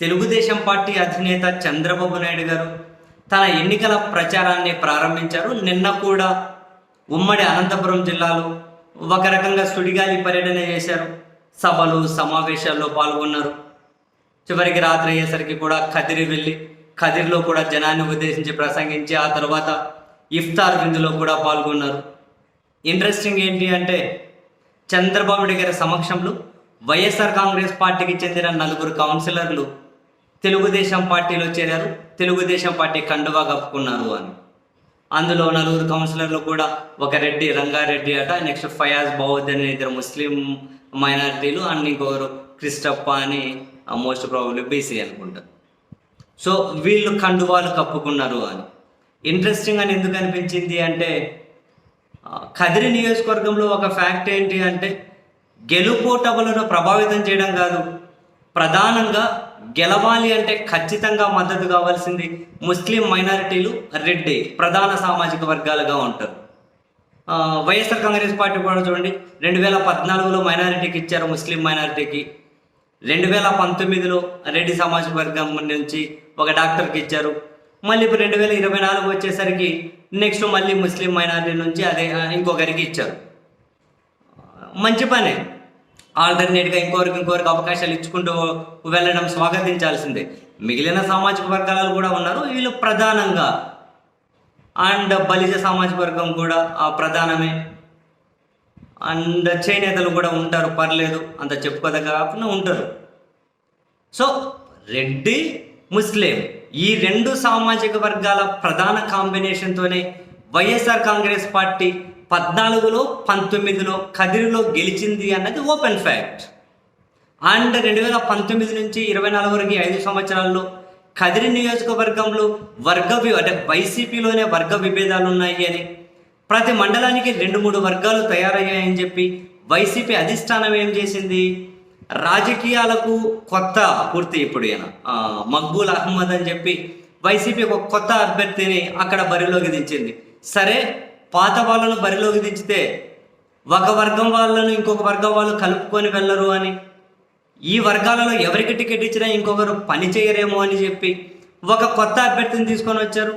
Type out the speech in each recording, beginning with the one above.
Telugu Desam party అధినేత చంద్రబాబు నాయుడు గారు తన ఎన్నికల ప్రచారాన్ని ప్రారంభించారు. నిన్న కూడా ఉమ్మడి అనంతపురం జిల్లాలో ఒక రకంగా సుడిగాలి పర్యటన చేశారు. సభలు సమావేశాల్లో పాల్గొన్నారు. చివరికి రాత్రి అయ్యేసరికి కూడా కదిరి వెళ్ళి కదిరిలో కూడా జనాన్ని ఉద్దేశించి ప్రసంగించి ఆ తర్వాత ఇఫ్తార్ విందులో కూడా పాల్గొన్నారు. ఇంట్రెస్టింగ్ ఏంటి అంటే చంద్రబాబు నాయుడు గారి సమక్షంలో వైఎస్ఆర్ కాంగ్రెస్ పార్టీకి చెందిన నలుగురు కౌన్సిలర్లు తెలుగుదేశం పార్టీలో చేరారు. తెలుగుదేశం పార్టీ కండువా కప్పుకున్నారు అని. అందులో నలుగురు కౌన్సిలర్లు కూడా ఒక రెడ్డి రంగారెడ్డి అట. నెక్స్ట్ ఫయాజ్ బౌద్ అనే ఇద్దరు ముస్లిం మైనారిటీలు అండ్ ఇంకొకరు క్రిస్టప్ప అని మోస్ట్ ప్రాబ్లీ బీసీ అనుకుంటారు సో వీళ్ళు కండువాలు కప్పుకున్నారు అని. ఇంట్రెస్టింగ్ అని ఎందుకు అనిపించింది అంటే కదిరి నియోజకవర్గంలో ఒక ఫ్యాక్ట్ ఏంటి అంటే గెలుపోటములను ప్రభావితం చేయడం కాదు. ప్రధానంగా గెలవాలి అంటే ఖచ్చితంగా మద్దతు కావాల్సింది ముస్లిం మైనారిటీలు రెడ్డి ప్రధాన సామాజిక వర్గాలుగా ఉంటారు. వైఎస్ఆర్ కాంగ్రెస్ పార్టీ కూడా చూడండి రెండు వేల పద్నాలుగులో మైనారిటీకి ఇచ్చారు ముస్లిం మైనారిటీకి. రెండు వేల పంతొమ్మిదిలో రెడ్డి సామాజిక వర్గం నుంచి ఒక డాక్టర్కి ఇచ్చారు. మళ్ళీ ఇప్పుడు రెండు వేల ఇరవై నాలుగు వచ్చేసరికి నెక్స్ట్ మళ్ళీ ముస్లిం మైనారిటీ నుంచి అదే ఇంకొకరికి ఇచ్చారు. మంచి పనే. ఆల్టర్నేట్గా ఇంకొకరికి ఇంకోరికి అవకాశాలు ఇచ్చుకుంటూ వెళ్ళడం స్వాగతించాల్సిందే. మిగిలిన సామాజిక వర్గాలు కూడా ఉన్నారు. వీళ్ళు ప్రధానంగా అండ్ బలిజ సామాజిక వర్గం కూడా ఆ ప్రధానమే. అండ్ చేనేతలు కూడా ఉంటారు. పర్లేదు అంత చెప్పుకోదగ్గ ఉంటారు. So Reddy Muslim. ఈ రెండు సామాజిక వర్గాల ప్రధాన కాంబినేషన్తోనే వైఎస్ఆర్ కాంగ్రెస్ పార్టీ పద్నాలుగులో పంతొమ్మిదిలో కదిరిలో గెలిచింది అన్నది ఓపెన్ ఫ్యాక్ట్. అండ్ రెండు వేల పంతొమ్మిది నుంచి ఇరవై నాలుగు వరకు ఐదు సంవత్సరాల్లో కదిరి నియోజకవర్గంలో వర్గ అంటే వైసీపీలోనే వర్గ విభేదాలు ఉన్నాయి అని ప్రతి మండలానికి రెండు మూడు వర్గాలు తయారయ్యాయని చెప్పి వైసీపీ అధిష్టానం ఏం చేసింది? రాజకీయాలకు కొత్త పూర్తి ఇప్పుడు ఈయన మక్బూల్ అహ్మద్ అని చెప్పి వైసీపీ ఒక కొత్త అభ్యర్థిని అక్కడ బరిలోకి దించింది. సరే పాత వాళ్ళను బరిలోకి దించితే ఒక వర్గం వాళ్ళను ఇంకొక వర్గం వాళ్ళు కలుపుకొని వెళ్ళరు అని. ఈ వర్గాలలో ఎవరికి టికెట్ ఇచ్చినా ఇంకొకరు పని చేయరేమో అని చెప్పి ఒక కొత్త అభ్యర్థిని తీసుకొని వచ్చారు.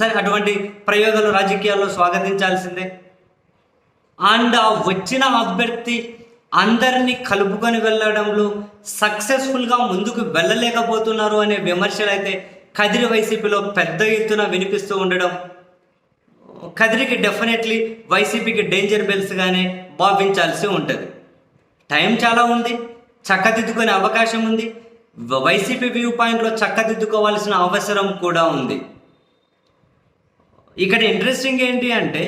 సరే అటువంటి ప్రయోగాలు రాజకీయాల్లో స్వాగతించాల్సిందే. అండ్ ఆ వచ్చిన అభ్యర్థి అందరినీ కలుపుకొని వెళ్ళడంలో సక్సెస్ఫుల్గా ముందుకు వెళ్ళలేకపోతున్నారు అనే విమర్శలు అయితే కదిరి వైసీపీలో పెద్ద ఎత్తున వినిపిస్తూ ఉండడం కదిరికి డెఫినెట్లీ వైసీపీకి డేంజర్ బెల్స్గానే భావించాల్సి ఉంటుంది. టైం చాలా ఉంది చక్కదిద్దుకునే అవకాశం ఉంది వైసీపీ వ్యూ పాయింట్లో చక్కదిద్దుకోవాల్సిన అవసరం కూడా ఉంది. ఇక్కడ ఇంట్రెస్టింగ్ ఏంటి అంటే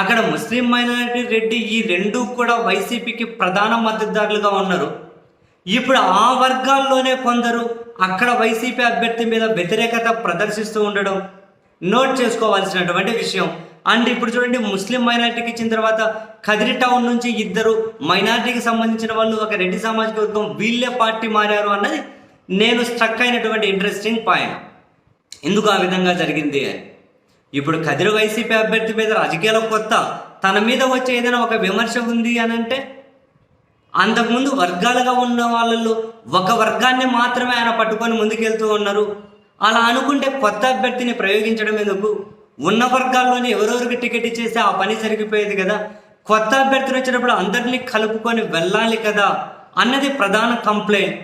అక్కడ ముస్లిం మైనారిటీ రెడ్డి ఈ రెండు కూడా వైసీపీకి ప్రధాన మద్దతుదారులుగా ఉన్నారు. ఇప్పుడు ఆ వర్గాల్లోనే కొందరు అక్కడ వైసీపీ అభ్యర్థి మీద వ్యతిరేకత ప్రదర్శిస్తూ ఉండడం నోట్ చేసుకోవాల్సినటువంటి విషయం. అండ్ ఇప్పుడు చూడండి ముస్లిం మైనార్టీకి ఇచ్చిన తర్వాత కదిరి టౌన్ నుంచి ఇద్దరు మైనార్టీకి సంబంధించిన వాళ్ళు ఒక రెడ్డి సామాజిక వర్గం వీళ్ళే పార్టీ మారారు అన్నది నేను స్ట్రక్ అయినటువంటి ఇంట్రెస్టింగ్ పాయింట్ ఎందుకు ఆ విధంగా జరిగింది అని. ఇప్పుడు కదిరి వైసీపీ అభ్యర్థి మీద రాజకీయాల కొత్త. తన మీద వచ్చే ఏదైనా ఒక విమర్శ ఉంది అని అంటే అంతకుముందు వర్గాలుగా ఉన్న వాళ్ళల్లో ఒక వర్గాన్ని మాత్రమే ఆయన పట్టుకొని ముందుకెళ్తూ ఉన్నారు. అలా అనుకుంటే కొత్త అభ్యర్థిని ప్రయోగించడం ఎందుకు? ఉన్న వర్గాల్లోనే ఎవరెవరికి టికెట్ ఇచ్చేస్తే ఆ పని జరిగిపోయేది కదా? కొత్త అభ్యర్థిని వచ్చినప్పుడు అందరినీ కలుపుకొని వెళ్ళాలి కదా? అన్నది ప్రధాన కంప్లైంట్.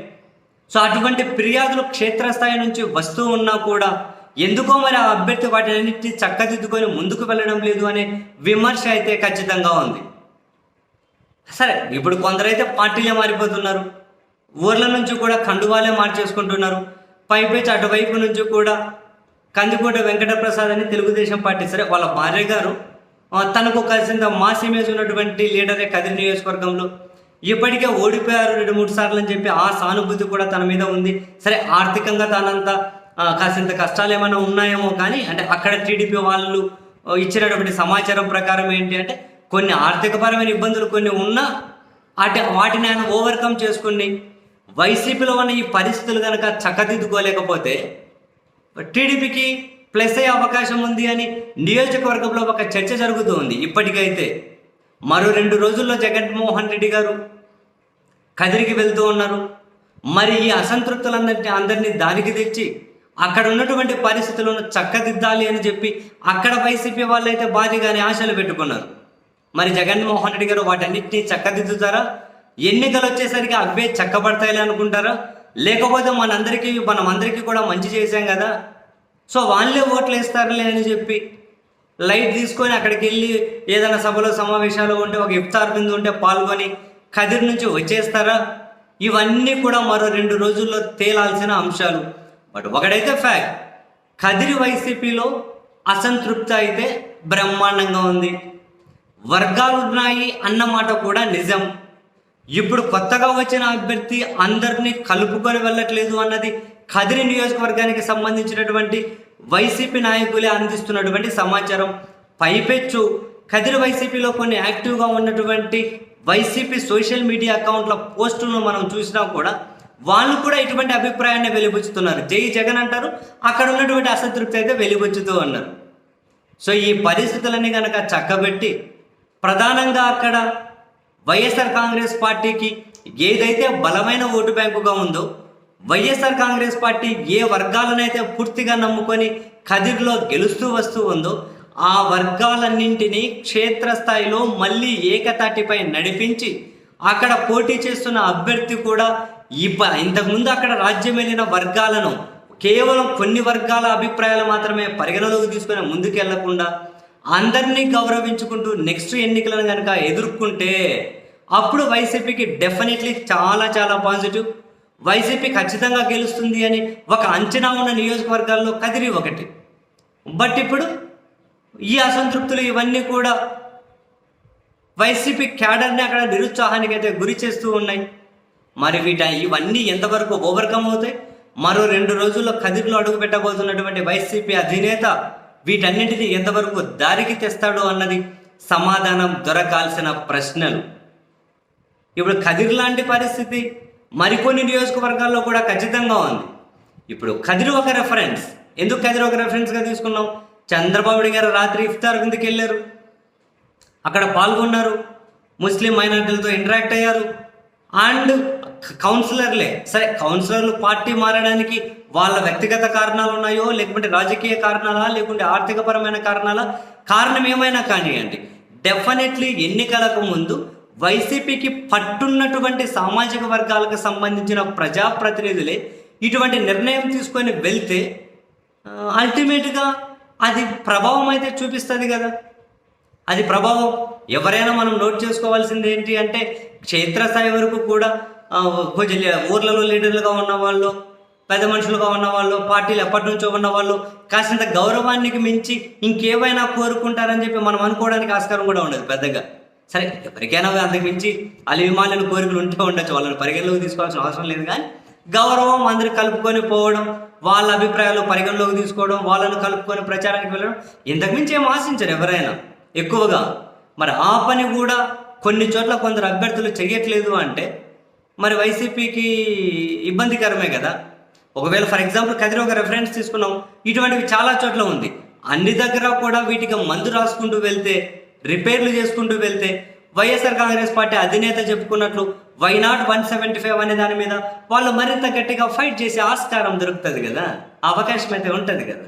సో అటువంటి ఫిర్యాదులు క్షేత్రస్థాయి నుంచి వస్తూ ఉన్నా కూడా ఎందుకో మరి ఆ అభ్యర్థి వాటినన్నింటినీ చక్కదిద్దుకొని ముందుకు వెళ్ళడం లేదు అనే విమర్శ అయితే ఖచ్చితంగా ఉంది. సరే ఇప్పుడు కొందరైతే పార్టీలే మారిపోతున్నారు. ఊర్ల నుంచి కూడా కండువాలే మార్చేసుకుంటున్నారు. పైపేచి అటువైపు నుంచి కూడా కందికోట వెంకటప్రసాద్ అని తెలుగుదేశం పార్టీ సరే వాళ్ళ భార్య గారు తనకు కలిసిన మాస్ ఇమేజ్ ఉన్నటువంటి లీడరే కదిరి నియోజకవర్గంలో. ఇప్పటికే ఓడిపోయారు రెండు మూడు సార్లు అని చెప్పి ఆ సానుభూతి కూడా తన మీద ఉంది. సరే ఆర్థికంగా తనంత కాసింత కష్టాలు ఏమైనా ఉన్నాయేమో కానీ అంటే అక్కడ టీడీపీ వాళ్ళు ఇచ్చినటువంటి సమాచారం ప్రకారం ఏంటి అంటే కొన్ని ఆర్థికపరమైన ఇబ్బందులు కొన్ని ఉన్నా అటు వాటిని ఆయన ఓవర్కమ్ చేసుకుని వైసీపీలో ఉన్న ఈ పరిస్థితులు కనుక చక్కదిద్దుకోలేకపోతే టీడీపీకి ప్లస్ అయ్యే అవకాశం ఉంది అని నియోజకవర్గంలో ఒక చర్చ జరుగుతూ ఉంది ఇప్పటికైతే మరో రెండు రోజుల్లో జగన్మోహన్ రెడ్డి గారు కదిరికి వెళ్తూ ఉన్నారు. మరి ఈ అసంతృప్తులందరినీ అందరినీ దానికి తెచ్చి అక్కడ ఉన్నటువంటి పరిస్థితులను చక్కదిద్దాలి అని చెప్పి అక్కడ వైసీపీ వాళ్ళు అయితే భారీగానే ఆశలు పెట్టుకున్నారు. మరి జగన్మోహన్ రెడ్డి గారు వాటన్నిటినీ చక్కదిద్దుతారా? ఎన్నికలు వచ్చేసరికి అవే చక్కబడతాయి అనుకుంటారా? లేకపోతే మనందరికీ మనమందరికీ కూడా మంచి చేశాం కదా? సో వాళ్ళే ఓట్లు వేస్తారులే అని చెప్పి లైట్ తీసుకొని అక్కడికి వెళ్ళి ఏదైనా సభలో సమావేశాలు ఉంటే ఒక ఇఫ్తార్ బిందు ఉంటే పాల్గొని కదిరి నుంచి వచ్చేస్తారా? ఇవన్నీ కూడా మరో రెండు రోజుల్లో తేలాల్సిన అంశాలు. బట్ ఒకడైతే ఫ్యాక్ట్ కదిరి వైసీపీలో అసంతృప్తి అయితే బ్రహ్మాండంగా ఉంది. వర్గాలు ఉన్నాయి అన్నమాట కూడా నిజం. ఇప్పుడు కొత్తగా వచ్చిన అభ్యర్థి అందరినీ కలుపుకొని వెళ్ళట్లేదు అన్నది కదిరి నియోజకవర్గానికి సంబంధించినటువంటి వైసీపీ నాయకులే అందిస్తున్నటువంటి సమాచారం. పైపెచ్చు. కదిరి వైసీపీలో కొన్ని యాక్టివ్గా ఉన్నటువంటి వైసీపీ సోషల్ మీడియా అకౌంట్ల పోస్టులను మనం చూసినా కూడా వాళ్ళు కూడా ఇటువంటి అభిప్రాయాన్ని వెలిబుచ్చుతున్నారు. జై జగన్ అంటారు. అక్కడ ఉన్నటువంటి అసంతృప్తి అయితే వెలిబుచ్చుతూ ఉన్నారు. సో ఈ పరిస్థితులన్నీ కనుక చక్కబెట్టి ప్రధానంగా అక్కడ వైఎస్ఆర్ కాంగ్రెస్ పార్టీకి ఏదైతే బలమైన ఓటు బ్యాంకుగా ఉందో వైఎస్ఆర్ కాంగ్రెస్ పార్టీ ఏ వర్గాలనైతే పూర్తిగా నమ్ముకొని కదిరిలో గెలుస్తూ వస్తూ ఉందో ఆ వర్గాలన్నింటినీ క్షేత్రస్థాయిలో మళ్ళీ ఏకతాటిపై నడిపించి అక్కడ పోటీ చేస్తున్న అభ్యర్థి కూడా ఇప్ప ఇంతకుముందు అక్కడ రాజ్యం వెళ్ళిన వర్గాలను కేవలం కొన్ని వర్గాల అభిప్రాయాలు మాత్రమే పరిగణలోకి తీసుకుని ముందుకెళ్ళకుండా అందరినీ గౌరవించుకుంటూ నెక్స్ట్ ఎన్నికలను కనుక ఎదుర్కొంటే అప్పుడు వైసీపీకి డెఫినెట్లీ చాలా చాలా పాజిటివ్ వైసీపీ ఖచ్చితంగా గెలుస్తుంది అని ఒక అంచనా ఉన్న నియోజకవర్గాల్లో కదిరి ఒకటి. బట్ ఇప్పుడు ఈ అసంతృప్తులు ఇవన్నీ కూడా వైసీపీ క్యాడర్ని అక్కడ నిరుత్సాహానికి అయితే గురి చేస్తూ ఉన్నాయి. మరి వీట ఇవన్నీ ఎంతవరకు ఓవర్కమ్ అవుతాయి? మరో రెండు రోజుల్లో కదిరిలో అడుగు పెట్టబోతున్నటువంటి వైసీపీ అధినేత వీటన్నిటిని ఎంతవరకు దారికి తెస్తాడు అన్నది సమాధానం దొరకాల్సిన ప్రశ్నలు. ఇప్పుడు కదిరి లాంటి పరిస్థితి మరికొన్ని నియోజకవర్గాల్లో కూడా ఖచ్చితంగా ఉంది. ఇప్పుడు కదిరి ఒక రెఫరెన్స్ ఎందుకు కదిరి ఒక రెఫరెన్స్గా తీసుకున్నాం? చంద్రబాబు గారు రాత్రి ఇఫ్తార్ కిందకి వెళ్ళారు. అక్కడ పాల్గొన్నారు. ముస్లిం మైనార్టీలతో ఇంటరాక్ట్ అయ్యారు. అండ్ కౌన్సిలర్లే. సరే కౌన్సిలర్లు పార్టీ మారడానికి వాళ్ళ వ్యక్తిగత కారణాలు ఉన్నాయో లేకుంటే రాజకీయ కారణాలా లేకుంటే ఆర్థికపరమైన కారణాలా? కారణం ఏమైనా కానివ్వండి డెఫినెట్లీ ఎన్నికలకు ముందు వైసీపీకి పట్టున్నటువంటి సామాజిక వర్గాలకు సంబంధించిన ప్రజాప్రతినిధులే ఇటువంటి నిర్ణయం తీసుకొని వెళ్తే అల్టిమేట్గా అది ప్రభావం అయితే చూపిస్తుంది కదా. అది ప్రభావం. ఎవరైనా మనం నోట్ చేసుకోవాల్సింది ఏంటి అంటే క్షేత్రస్థాయి వరకు కూడా కొంచెం ఊర్లలో లీడర్లుగా ఉన్న వాళ్ళు పెద్ద మనుషులుగా ఉన్న వాళ్ళు పార్టీలు ఎప్పటి నుంచో ఉన్న వాళ్ళు కాసింత గౌరవానికి మించి ఇంకేమైనా కోరుకుంటారని చెప్పి మనం అనుకోవడానికి ఆస్కారం కూడా ఉండదు పెద్దగా. సరే ఎవరికైనా అంతకు మించి అలివిమాలిన కోరికలు ఉంటే ఉండొచ్చు. వాళ్ళని పరిగణలోకి తీసుకోవాల్సిన అవసరం లేదు కానీ గౌరవం అందరు కలుపుకొని పోవడం వాళ్ళ అభిప్రాయాలు పరిగణలోకి తీసుకోవడం వాళ్ళను కలుపుకొని ప్రచారానికి వెళ్ళడం ఇంతకుమించి ఏం ఆశించరు ఎవరైనా. ఎక్కువగా మరి ఆ పని కూడా కొన్ని చోట్ల కొందరు అభ్యర్థులు చేయట్లేదు అంటే మరి వైసీపీకి ఇబ్బందికరమే కదా. ఒకవేళ ఫర్ ఎగ్జాంపుల్ కదిరి ఒక రెఫరెన్స్ తీసుకున్నాం ఇటువంటివి చాలా చోట్ల ఉంది. అన్ని దగ్గర కూడా వీటికి మందు రాసుకుంటూ వెళ్తే రిపేర్లు చేసుకుంటూ వెళ్తే వైఎస్ఆర్ కాంగ్రెస్ పార్టీ అధినేత చెప్పుకున్నట్లు why not one seventy five అనే దాని మీద వాళ్ళు మరింత గట్టిగా ఫైట్ చేసే ఆస్కారం దొరుకుతుంది కదా? అవకాశం అయితే ఉంటుంది కదా?